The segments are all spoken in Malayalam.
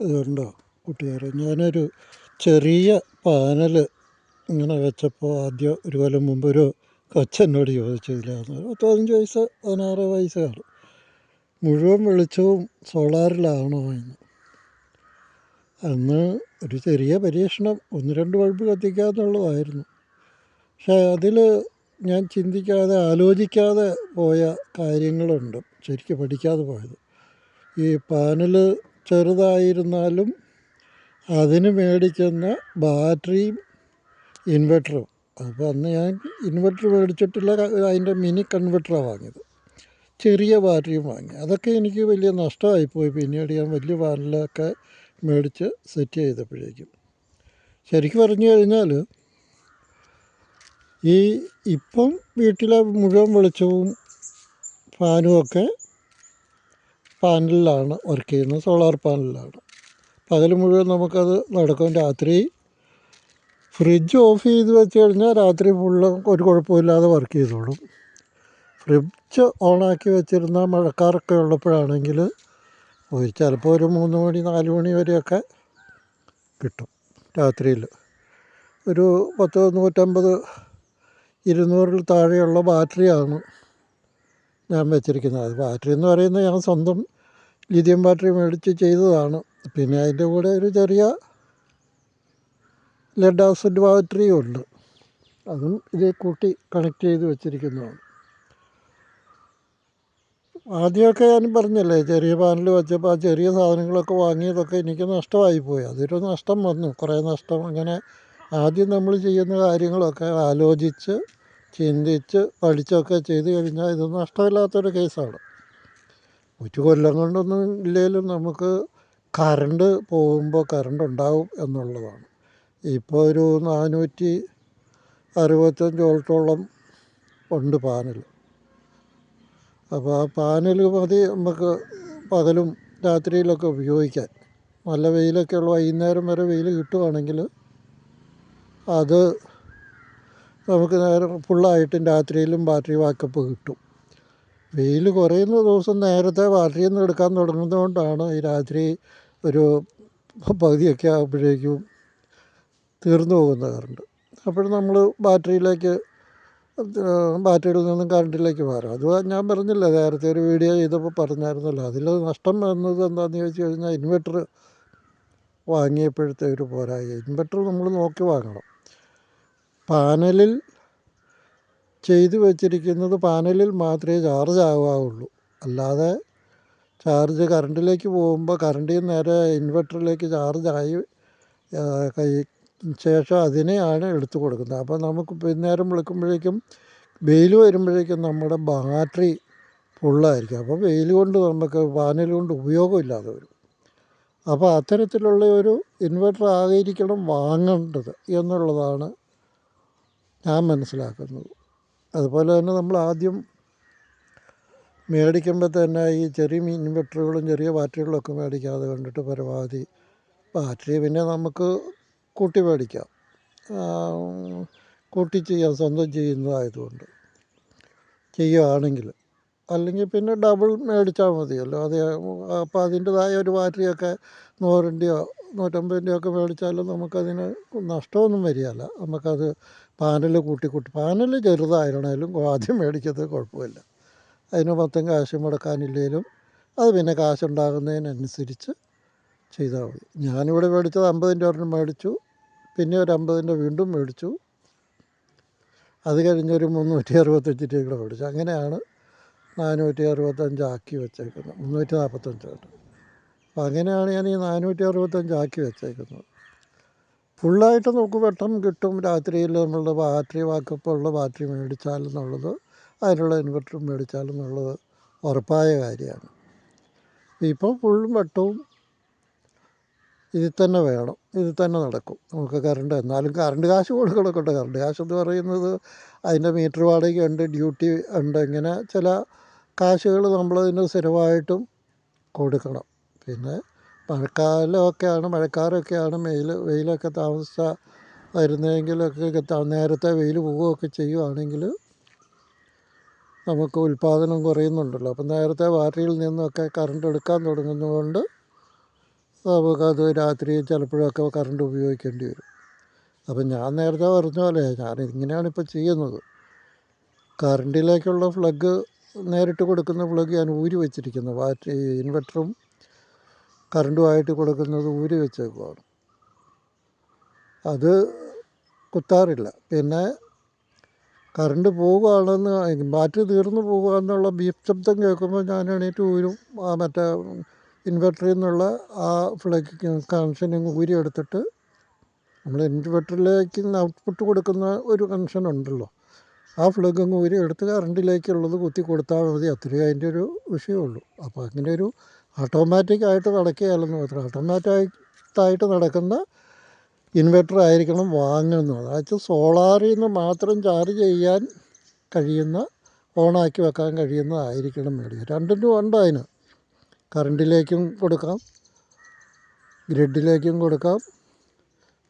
ഇതുണ്ടോ കൂട്ടുകാരെ? ഞാനൊരു ചെറിയ പാനൽ ഇങ്ങനെ വെച്ചപ്പോൾ ആദ്യം ഒരു കൊല്ലം മുമ്പ് ഒരു കൊച്ചെന്നോട് ചോദിച്ചില്ലായിരുന്നു പത്ത് പതിനഞ്ച് വയസ്സ് പതിനാറ് വയസ്സ് കാണും മുഴുവൻ വെളിച്ചവും സോളാറിലാണോ എന്ന്. അന്ന് ഒരു ചെറിയ പരീക്ഷണം ഒന്ന് രണ്ട് ബൾബ് കത്തിക്കുക എന്നുള്ളതായിരുന്നു പക്ഷേ അതിൽ ഞാൻ ചിന്തിക്കാതെ ആലോചിക്കാതെ പോയ കാര്യങ്ങളുണ്ട്. ശരിക്കും പഠിക്കാതെ പോയത്. ഈ പാനൽ ചെറുതായിരുന്നാലും അതിന് മേടിക്കുന്ന ബാറ്ററിയും ഇൻവെർട്ടറും. അപ്പോൾ അന്ന് ഞാൻ ഇൻവെർട്ടർ മേടിച്ചിട്ടില്ല അതിന്റെ മിനി കൺവെർട്ടറാണ് വാങ്ങിയത്. ചെറിയ ബാറ്ററിയും വാങ്ങി. അതൊക്കെ എനിക്ക് വലിയ നഷ്ടമായിപ്പോയി. പിന്നീട് ഞാൻ വലിയ വാനിലൊക്കെ മേടിച്ച് സെറ്റ് ചെയ്തപ്പോഴേക്കും. ശരിക്കും പറഞ്ഞു കഴിഞ്ഞാൽ ഈ ഇപ്പം വീട്ടിലെ മുഴുവൻ വെളിച്ചവും ഫാനും ഒക്കെ പാനലിലാണ് വർക്ക് ചെയ്യുന്നത് സോളാർ പാനലിലാണ്. പകൽ മുഴുവൻ നമുക്കത് നടക്കും. രാത്രി ഫ്രിഡ്ജ് ഓഫ് ചെയ്ത് വെച്ച് കഴിഞ്ഞാൽ രാത്രി ഫുള്ള് ഒരു കുഴപ്പമില്ലാതെ വർക്ക് ചെയ്തോളും. ഫ്രിഡ്ജ് ഓണാക്കി വെച്ചിരുന്ന മഴക്കാറൊക്കെ ഉള്ളപ്പോഴാണെങ്കിൽ ഒരു ചിലപ്പോൾ ഒരു മൂന്ന് മണി നാല് മണി വരെയൊക്കെ കിട്ടും രാത്രിയിൽ ഒരു പത്ത് നൂറ്റമ്പത് ഇരുന്നൂറിൽ താഴെയുള്ള ബാറ്ററിയാണ് ഞാൻ വെച്ചിരിക്കുന്നത്. അത് ബാറ്ററി എന്ന് പറയുന്നത് ഞാൻ സ്വന്തം ലിഥിയം ബാറ്ററി മേടിച്ച് ചെയ്തതാണ്. പിന്നെ അതിന്റെ കൂടെ ഒരു ചെറിയ ലെഡ് ആസിഡ് ബാറ്ററിയും ഉണ്ട്. അതും ഇതിൽ കൂട്ടി കണക്ട് ചെയ്ത് വെച്ചിരിക്കുന്നതാണ്. ആദ്യമൊക്കെ ഞാൻ പറഞ്ഞല്ലേ ചെറിയ പാനൽ വെച്ചപ്പോൾ ആ ചെറിയ സാധനങ്ങളൊക്കെ വാങ്ങിയതൊക്കെ എനിക്ക് നഷ്ടമായി പോയി. അതൊരു നഷ്ടം വന്നു. കുറേ നഷ്ടം. അങ്ങനെ ആദ്യം നമ്മൾ ചെയ്യുന്ന കാര്യങ്ങളൊക്കെ ആലോചിച്ച് ചിന്തിച്ച് പഠിച്ചൊക്കെ ചെയ്ത് കഴിഞ്ഞാൽ ഇത് നഷ്ടമില്ലാത്തൊരു കേസാണ്. ഒറ്റ കൊല്ലം കൊണ്ടൊന്നും ഇല്ലെങ്കിലും നമുക്ക് കറണ്ട് പോകുമ്പോൾ കറണ്ട് ഉണ്ടാവും എന്നുള്ളതാണ്. ഇപ്പോൾ ഒരു നാനൂറ്റി അറുപത്തഞ്ച് വോൾട്ടോളം ഉണ്ട് പാനൽ അപ്പോൾ ആ പാനൽ മതി നമുക്ക് പകലും രാത്രിയിലൊക്കെ ഉപയോഗിക്കാൻ. നല്ല വെയിലൊക്കെ ഉള്ള വൈകുന്നേരം വരെ വെയിൽ കിട്ടുവാണെങ്കിൽ അത് നമുക്ക് നേരം ഫുള്ളായിട്ടും രാത്രിയിലും ബാറ്ററി ബാക്കപ്പ് കിട്ടും. വെയിൽ കുറയുന്ന ദിവസം നേരത്തെ ബാറ്ററി നിന്ന് എടുക്കാൻ തുടങ്ങുന്നതുകൊണ്ടാണ് ഈ രാത്രി ഒരു പകുതിയൊക്കെ ആകുമ്പോഴേക്കും തീർന്നു പോകുന്ന കറണ്ട് അപ്പോഴും നമ്മൾ ബാറ്ററിയിലേക്ക് ബാറ്ററിയിൽ നിന്നും കറണ്ടിലേക്ക് മാറും. അത് ഞാൻ പറഞ്ഞില്ല നേരത്തെ ഒരു വീഡിയോ ചെയ്തപ്പോൾ പറഞ്ഞായിരുന്നല്ലോ അതിൽ നഷ്ടം വന്നത് എന്താണെന്ന് ചോദിച്ചു കഴിഞ്ഞാൽ ഇൻവെർട്ടർ വാങ്ങിയപ്പോഴത്തെ ഒരു പോരായ്മ. ഇൻവെർട്ടർ നമ്മൾ നോക്കി വാങ്ങണം. പാനലിൽ ചെയ്തു വെച്ചിരിക്കുന്നത് പാനലിൽ മാത്രമേ ചാർജ് ആവാവുള്ളൂ. അല്ലാതെ ചാർജ് കറണ്ടിലേക്ക് പോകുമ്പോൾ കറണ്ടിൽ നിന്ന് നേരെ ഇൻവെർട്ടറിലേക്ക് ചാർജായി കൈ ശേഷം അതിനെയാണ് എടുത്തു കൊടുക്കുന്നത്. അപ്പോൾ നമുക്ക് പിന്നേരം വിളിക്കുമ്പോഴേക്കും വെയിൽ വരുമ്പോഴേക്കും നമ്മുടെ ബാറ്ററി ഫുള്ളായിരിക്കും. അപ്പോൾ വെയിൽ കൊണ്ട് നമുക്ക് പാനൽ കൊണ്ട് ഉപയോഗമില്ലാതെ വരും. അപ്പോൾ അത്തരത്തിലുള്ള ഒരു ഇൻവെർട്ടർ ആയിരിക്കണം വാങ്ങേണ്ടത് എന്നുള്ളതാണ് ഞാൻ മനസ്സിലാക്കുന്നത്. അതുപോലെ തന്നെ നമ്മൾ ആദ്യം മേടിക്കുമ്പോൾ തന്നെ ഈ ചെറിയ ഇൻവെർട്ടറുകളും ചെറിയ ബാറ്ററികളൊക്കെ മേടിക്കാതെ കണ്ടിട്ട് പരമാവധി ബാറ്ററി പിന്നെ നമുക്ക് കൂട്ടി മേടിക്കാം. കൂട്ടി ചെയ്യാം സ്വന്തം ചെയ്യുന്നതായതുകൊണ്ട് ചെയ്യുകയാണെങ്കിൽ അല്ലെങ്കിൽ പിന്നെ ഡബിൾ മേടിച്ചാൽ മതിയല്ലോ. അത് അപ്പം അതിന്റെതായ ഒരു ബാറ്ററിയൊക്കെ നൂറിന്റെയോ നൂറ്റമ്പതിന്റെയോ ഒക്കെ മേടിച്ചാലും നമുക്കതിന് നഷ്ടമൊന്നും വരികയില്ല. നമുക്കത് പാനൽ കൂട്ടി കൂട്ടി പാനൽ ചെറുതായിരുന്നാലും ആദ്യം മേടിക്കുന്നത് കുഴപ്പമില്ല. അതിന് മൊത്തം കാശ് മുടക്കാനില്ലെങ്കിലും അത് പിന്നെ കാശുണ്ടാകുന്നതിനനുസരിച്ച് ചെയ്താൽ മതി. ഞാനിവിടെ മേടിച്ചത് അമ്പതിന്റെ ഒരെണ്ണം മേടിച്ചു പിന്നെ ഒരു അമ്പതിന്റെ വീണ്ടും മേടിച്ചു. അത് കഴിഞ്ഞൊരു മുന്നൂറ്റി അറുപത്തഞ്ച് രൂപ മേടിച്ചു. അങ്ങനെയാണ് നാനൂറ്റി അറുപത്തഞ്ച് ആക്കി വെച്ചേക്കുന്നത് മുന്നൂറ്റി നാൽപ്പത്തഞ്ചായിട്ട് അപ്പം അങ്ങനെയാണ് ഞാൻ ഈ നാനൂറ്റി അറുപത്തഞ്ച് ആക്കി വെച്ചേക്കുന്നത്. ഫുള്ളായിട്ട് നമുക്ക് വെട്ടം കിട്ടും രാത്രിയിൽ നമ്മളുടെ ബാറ്ററി വാക്കപ്പുള്ള ബാറ്ററി മേടിച്ചാലെന്നുള്ളത് അതിനുള്ള ഇൻവെർട്ടർ മേടിച്ചാലെന്നുള്ളത് ഉറപ്പായ കാര്യമാണ്. ഇപ്പോൾ ഫുള്ളും വെട്ടവും ഇതിൽ തന്നെ വേണം. ഇതിൽ തന്നെ നടക്കും. നമുക്ക് കറണ്ട് എന്നാലും കറണ്ട് കാശ് കൊടുക്കണമൊക്കെ കറണ്ട് കാശ് എന്ന് പറയുന്നത് അതിന്റെ മീറ്റർ വാടകയുണ്ട് ഡ്യൂട്ടി ഉണ്ട് ഇങ്ങനെ ചില കാശുകൾ നമ്മളതിന് സ്ഥിരമായിട്ടും കൊടുക്കണം. പിന്നെ മഴക്കാലമൊക്കെയാണ് മഴക്കാലമൊക്കെയാണ് വെയിൽ വെയിലൊക്കെ താമസ വരുന്നതെങ്കിലൊക്കെ നേരത്തെ വെയിൽ പോവുകയൊക്കെ ചെയ്യുവാണെങ്കിൽ നമുക്ക് ഉൽപ്പാദനം കുറയുന്നുണ്ടല്ലോ. അപ്പം നേരത്തെ ബാറ്ററിയിൽ നിന്നൊക്കെ കറണ്ട് എടുക്കാൻ തുടങ്ങുന്നതുകൊണ്ട് നമുക്കത് രാത്രി ചിലപ്പോഴൊക്കെ കറണ്ട് ഉപയോഗിക്കേണ്ടി വരും. അപ്പം ഞാൻ നേരത്തെ പറഞ്ഞ പോലെ ഞാൻ ഇങ്ങനെയാണ് ഇപ്പോൾ ചെയ്യുന്നത്. കറണ്ടിലേക്കുള്ള പ്ലഗ് നേരിട്ട് കൊടുക്കുന്ന പ്ലഗ് ഞാൻ ഊരി വെച്ചിരിക്കുന്നു. ബാറ്ററി ഇൻവെർട്ടറും കറണ്ടുമായിട്ട് കൊടുക്കുന്നത് ഊരി വെച്ചേക്കുവാണ്. അത് കുത്താറില്ല. പിന്നെ കറണ്ട് പോവുകയാണെന്ന് ബാറ്ററി തീർന്നു പോകുക എന്നുള്ള ശബ്ദം കേൾക്കുമ്പോൾ ഞാൻ എണീറ്റ് ഊരും. ആ മറ്റേ ഇൻവെർട്ടറിൽ നിന്നുള്ള ആ പ്ലഗ് കണക്ഷൻ ഊരി എടുത്തിട്ട് നമ്മൾ ഇൻവെർട്ടറിലേക്ക് ഔട്ട്പുട്ട് കൊടുക്കുന്ന ഒരു കണക്ഷൻ ഉണ്ടല്ലോ. ആ പ്ലഗ് അങ്ങ് ഊരി എടുത്ത് കറണ്ടിലേക്കുള്ളത് കുത്തി കൊടുത്താൽ മതി. അത്രയേ അതിന്റെ ഒരു വിഷയമുള്ളൂ അപ്പോൾ അങ്ങനെ ഒരു ഓട്ടോമാറ്റിക് ആയിട്ട് നടക്കുകയല്ലെന്ന് മാത്രം. ഓട്ടോമാറ്റിക്കായിട്ട് നടക്കുന്ന ഇൻവെർട്ടർ ആയിരിക്കണം വാങ്ങുന്നത്. അതായത് സോളാറിൽ നിന്ന് മാത്രം ചാർജ് ചെയ്യാൻ കഴിയുന്ന ഓണാക്കി വെക്കാൻ കഴിയുന്നതായിരിക്കണം മേടിക്കുക. രണ്ടിനും ഉണ്ട് അതിന്. കറണ്ടിലേക്കും കൊടുക്കാം. ഗ്രിഡിലേക്കും കൊടുക്കാം.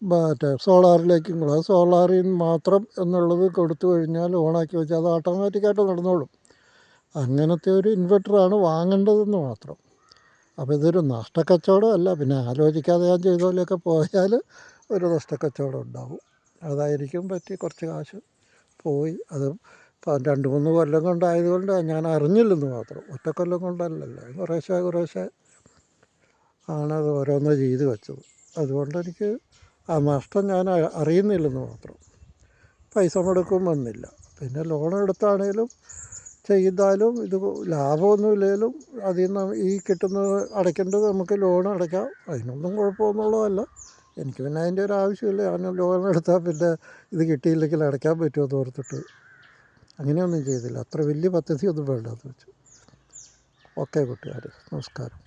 മറ്റേ സോളാറിലേക്കും കൂടെ സോളാറിൽ നിന്ന് മാത്രം എന്നുള്ളത് കൊടുത്തു കഴിഞ്ഞാൽ ഓണാക്കി വെച്ചാൽ അത് ഓട്ടോമാറ്റിക്കായിട്ട് നടന്നോളും. അങ്ങനത്തെ ഒരു ഇൻവെർട്ടറാണ് വാങ്ങേണ്ടതെന്ന് മാത്രം. അപ്പോൾ ഇതൊരു നഷ്ടക്കച്ചവടം അല്ല. പിന്നെ ആലോചിക്കാതെ ഞാൻ ചെയ്ത പോലെയൊക്കെ പോയാൽ ഒരു നഷ്ടക്കച്ചവടം ഉണ്ടാവും. അതായിരിക്കും പറ്റി കുറച്ച് കാശ് പോയി. അത് രണ്ട് മൂന്ന് കൊല്ലം കൊണ്ടായതുകൊണ്ട് ഞാൻ അറിഞ്ഞില്ലെന്ന് മാത്രം. ഒറ്റ കൊല്ലം കൊണ്ടല്ലല്ലോ കുറേശ്ശെ കുറേശ്ശെ ആണത് ഓരോന്ന് ചെയ്ത് വെച്ചത്. അതുകൊണ്ട് എനിക്ക് ആ നഷ്ടം ഞാൻ അറിയുന്നില്ലെന്ന് മാത്രം. പൈസ മുടക്കും വന്നില്ല. പിന്നെ ലോൺ എടുത്താണേലും ചെയ്താലും ഇത് ലാഭമൊന്നുമില്ലെങ്കിലും അതിൽ നിന്ന് ഈ കിട്ടുന്നത് അടയ്ക്കേണ്ടത് നമുക്ക് ലോൺ അടയ്ക്കാം. അതിനൊന്നും കുഴപ്പമൊന്നുള്ളതല്ല എനിക്ക് പിന്നെ അതിന്റെ ഒരു ആവശ്യമില്ല. ഞാൻ ലോൺ എടുത്താൽ പിന്നെ ഇത് കിട്ടിയില്ലെങ്കിൽ അടയ്ക്കാൻ പറ്റുമോ തോർത്തിട്ട് അങ്ങനെയൊന്നും ചെയ്തില്ല. അത്ര വലിയ പദ്ധതിയൊന്നും വേണ്ടെന്ന് വെച്ചു. ഓക്കെ കൂട്ടുകാർ നമസ്കാരം.